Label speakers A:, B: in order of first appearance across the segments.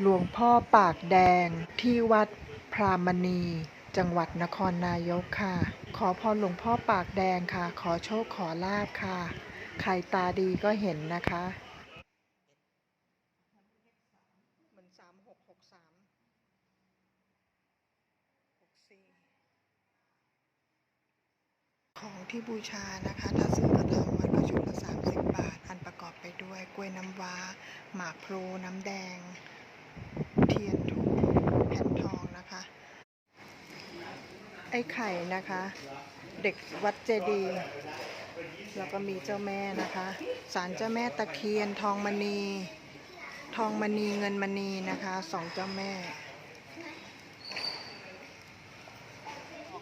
A: หลวงพ่อปากแดงที่วัดพรามณี จังหวัดนครนายกค่ะ ขอพรหลวงพ่อปากแดงค่ะ ขอโชคขอลาบค่ะ ใครตาดีก็เห็นนะคะเหมือนสามหกหกสามหกสี่ของที่บูชานะคะถ้าซื้อมาทางวัดก็ชุดละสามสิบบาท อันประกอบไปด้วยกล้วยน้ำว้า หมากพลูน้ำแดง เทียนถูกแผ่นทองนะคะ ไอ้ไข่นะคะ เด็กวัดเจดีย์แล้วก็มีเจ้าแม่นะคะศาลเจ้าแม่ตะเคียนทองมณี ทองมณีเงินมณีนะคะสองเจ้าแม่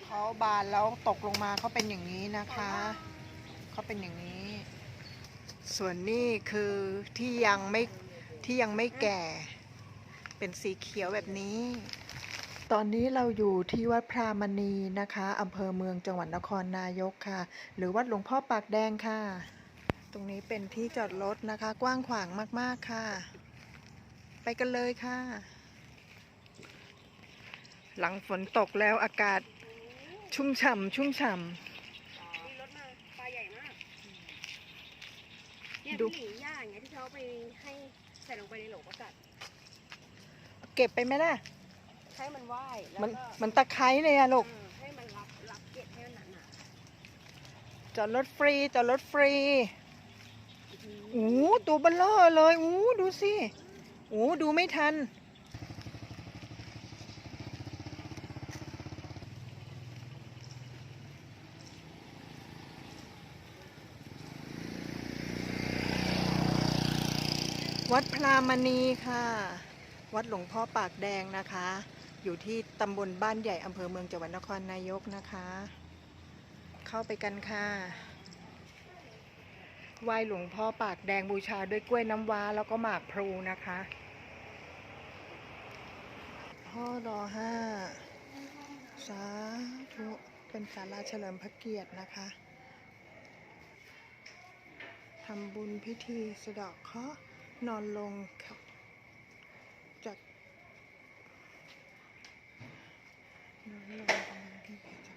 A: เขาบานแล้วตกลงมาเขาเป็นอย่างนี้นะคะเขาเป็นอย่างนี้ ส่วนนี้คือที่ยังไม่ที่ยังไม่แก่ เป็นสีเขียวแบบนี้ ตอนนี้เราอยู่ที่วัดพรามณีนะคะอำเภอเมืองจังหวัดนครนายกค่ะ หรือวัดหลวงพ่อปากแดงค่ะ ตรงนี้เป็นที่จอดรถนะคะ กว้างขวางมากๆค่ะ ไปกันเลยค่ะ หลังฝนตกแล้วอากาศชุ่มฉ่ำชุ่มฉ่
B: มีรถมาปลาใหญ่มากเนี่ย
A: ดู
B: พี่หญิงย่าอย่างเงี้ยที่เขาไปให้ใส่ลงไปในโหลประกาศำ
A: เก็บไปไหมล่ะ
B: ให้มันว่ายแล้ว
A: มัน
B: ก็
A: มันตะไคร้เลยอะลูก
B: เออให้มันรับรับเก็บให้มันหนาหนา
A: จอดรถฟรี จอดรถฟรีโอ้ตัวเบลเลอร์เลยโอ้ดูสิโอ้ดูไม่ทัน วัดพรามณีค่ะ วัดหลวงพ่อปากแดงนะคะ อยู่ที่ตำบลบ้านใหญ่อำเภอเมืองจังหวัดนครนายกนะคะ เข้าไปกันค่ะไหว้หลวงพ่อปากแดงบูชาด้วยกล้วยน้ำว้าแล้วก็หมากพลูนะคะ พ่อรอห้าสาธุเป็นศาลาเฉลิมพระเกียรตินะคะทำบุญพิธีสะดาะเคราะห์นอนลงครับจากนอนลงตรงนั้นที่เพชร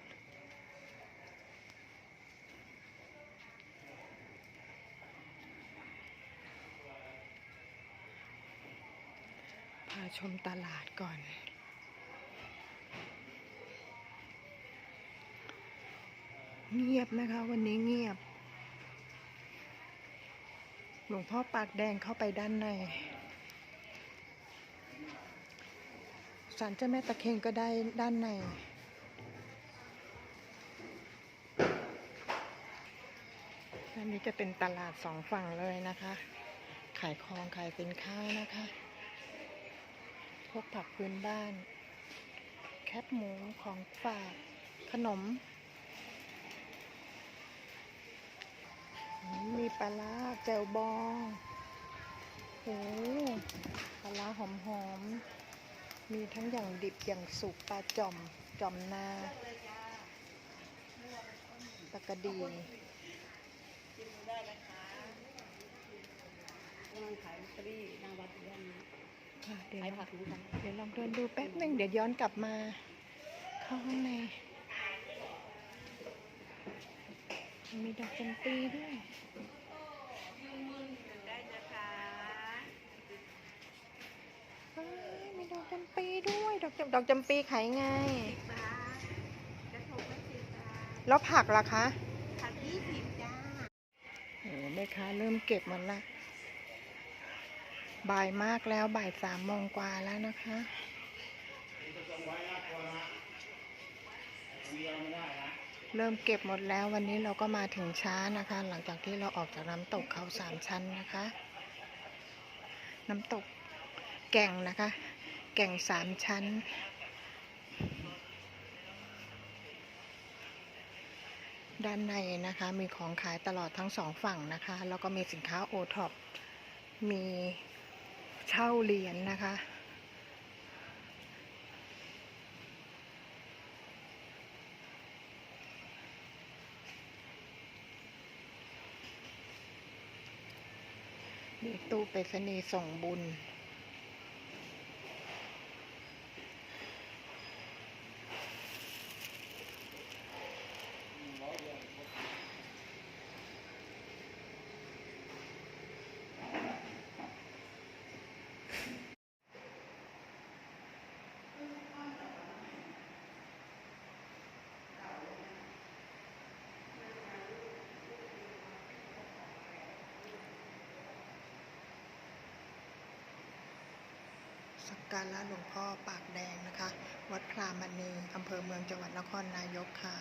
A: พา ชมตลาดก่อน เงียบนะคะวันนี้เงียบ หลวงพ่อปากแดงเข้าไปด้านในศาลเจ้าแม่ตะเคียนก็ได้ด้านในอันนี้จะเป็นตลาดสองฝั่งเลยนะคะ ขายของขายสินค้านะคะ พวกผักพื้นบ้าน แคบหมูของฝากขนม มีปลาร้าแจ่วบองโอ้ปลาร้าหอมหอม มีทั้งอย่างดิบอย่างสุกปลาจ่อมจ่อมนาปลากระดี
B: กำลังขายลอตเตอรี่หน้าวัดอยู่ด้านนี้
A: ค่ะเดี๋ยว
B: ขาย
A: ล
B: ผั
A: อกง
B: เหมือนกัน
A: เดี๋ยวลองเดินดูแป๊บหนึงเดี๋ยวย้อนกลับมา เข้าข้างใน มีดอกจำปีด้วย
B: ได้นะคะ
A: อ้ายมีดอกจำปีด้วย ดอกจำดอกจำปีขายไง
B: บาทกระทงละสิบบาท
A: แล้วผักล่ะคะ
B: ผักยี่สิบจ้า
A: โอ้แม่ค้าเริ่มเก็บหมดละ บ่ายมากแล้วบ่ายสามโมงกว่าแล้วนะคะเริ่มเก็บหมดแล้ววันนี้เราก็มาถึงช้านะคะ หลังจากที่เราออกจากน้ำตกเขาสามชั้นนะคะ น้ำตกแก่งนะคะ แก่งสามชั้น ด้านในนะคะมีของขายตลอดทั้งสองฝั่งนะคะ แล้วก็มีสินค้าโอท็อปมี เช่าเหรียญนะคะ มีตู้ไปรษณีย์ส่งบุญ สั การละหลวงพ่อปากแดงนะคะ วัดพรามณีอำเภอเมืองจังหวัดนครนายกค่ะ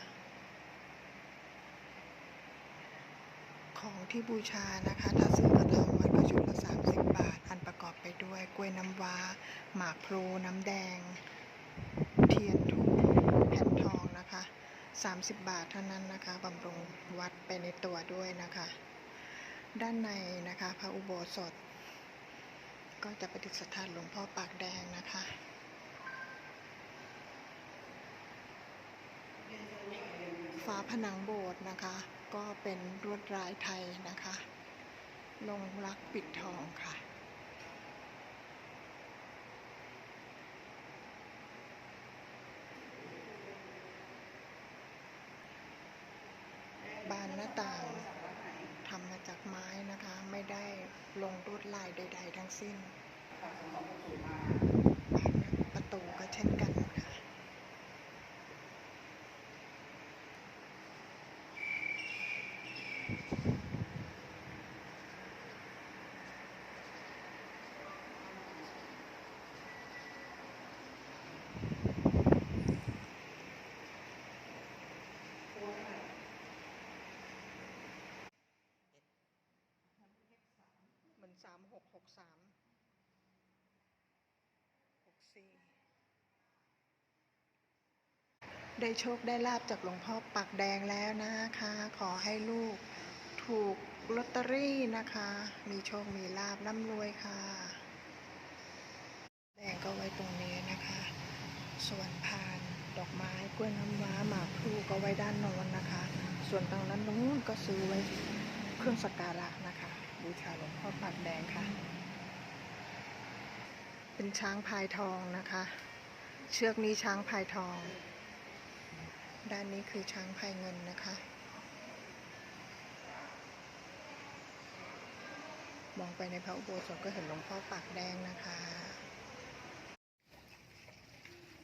A: ของที่บูชานะคะถ้าซื้อมาทางวัดก็ชุดละ30 บาท อันประกอบไปด้วยกล้วยน้ำว้า หมากพลูน้ำแดง เทียนทูแผ่นทองนะคะ 30 บาทเท่านั้นนะคะบำรุงวัดไปในตัวด้วยนะคะ ด้านในนะคะ พระอุโบสถ ก็จะประดิษฐานหลวงพ่อปากแดงนะคะฝาผนังโบสถ์นะคะ ก็เป็นลวดลายไทยนะคะ ลงรักปิดทองค่ะ บานหน้าต่างทำมาจากไม้นะคะ ไม่ได้ลงลวดลาย ใด ๆ ทั้งสิ้นบานประตูก็เช่นกันค่ะ เหมือน สามหกหกสามหกสี่ได้โชคได้ลาบจากหลวงพ่อปากแดงแล้วนะคะ ขอให้ลูกถูกลอตเตอรี่นะคะ มีโชคมีลาบร่ำรวยค่ะ แดงก็ไว้ตรงนี้นะคะ ส่วนพานดอกไม้กล้วยน้ำว้าหมากพลูก็ไว้ด้านโน้นนะคะ ส่วนตรงนั้นนู้นก็ซื้อไว้เครื่องสักการะนะคะ บูชาหลวงพ่อปากแดงค่ะ เป็นช้างพายทองนะคะ เชือกนี้ช้างพายทอง ด้านนี้คือช้างพายเงินนะคะ มองไปในพระอุโบสถก็เห็นหลวงพ่อปากแดงนะคะ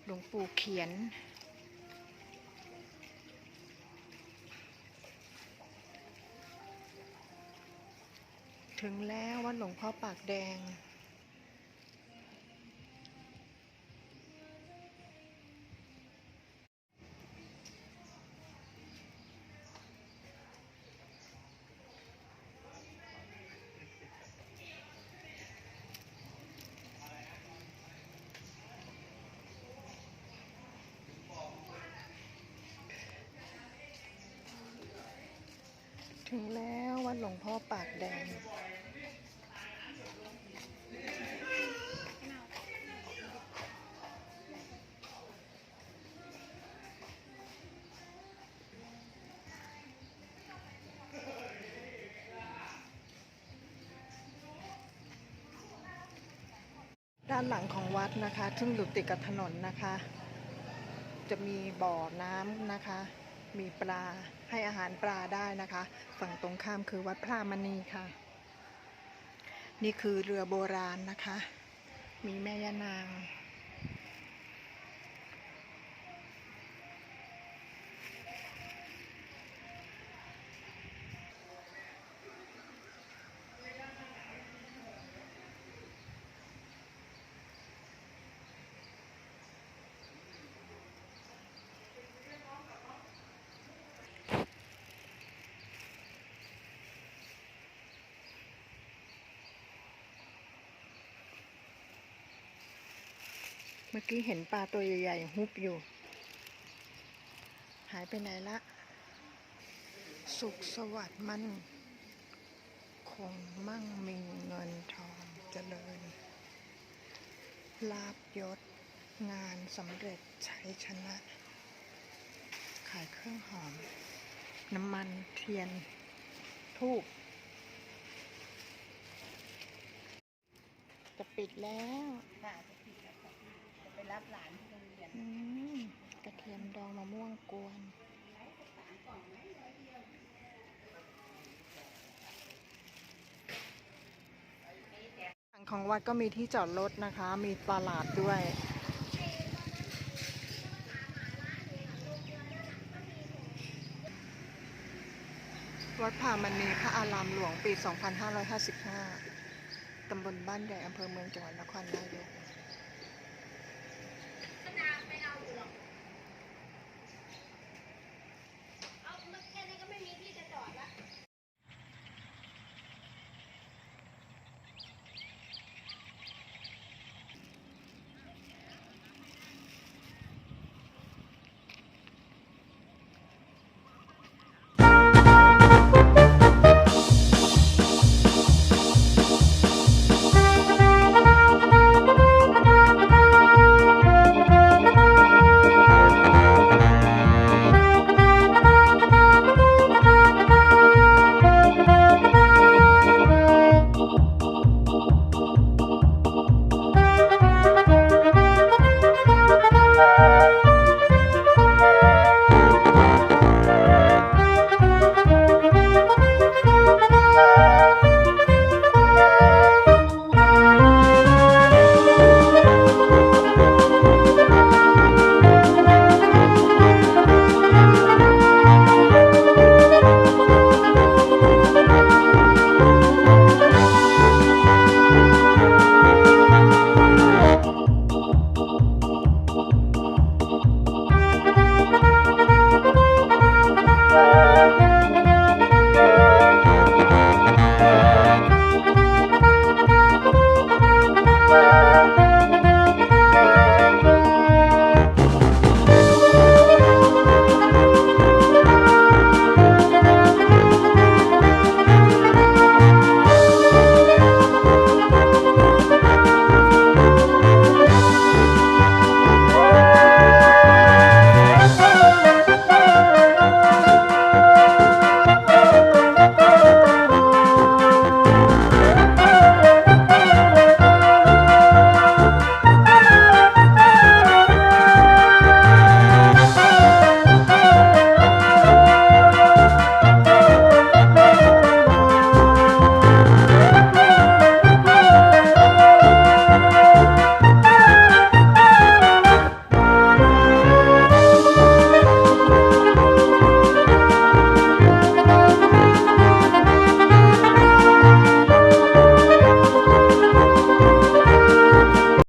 A: หลวงปู่เขียน ถึงแล้ววัดหลวงพ่อปากแดง ถึงแล้ววัดหลวงพ่อปากแดงานหลังของวัดนะคะ ซึ่งอยู่ติดกับถนนนะคะ จะมีบ่อน้ำนะคะ มีปลาให้อาหารปลาได้นะคะ ฝั่งตรงข้ามคือวัดพระมณีค่ะ นี่คือเรือโบราณนะคะ มีแม่ยานาง เมื่อกี้เห็นปลาตัวใหญ่ๆฮุบอยู่ หายไปไหนละ สุขสวัสดิ์มัน คงมั่งมีเงินทองเจริญ ลาบยศ งานสำเร็จใชัยชนะ ขายเครื่องหอม น้ำมันเทียนทูบจะปิดแล้ว
B: รับหลานที่โรงเรียน
A: อืมกระเทียมดองมะม่วงกวนหลังของวัดก็มีที่จอดรถนะคะ มีตลาดด้วย วัดผามณีพระอารามหลวงปี 2555 ตำบลบ้านใหญ่อำเภอเมืองจังหวัดนครนายก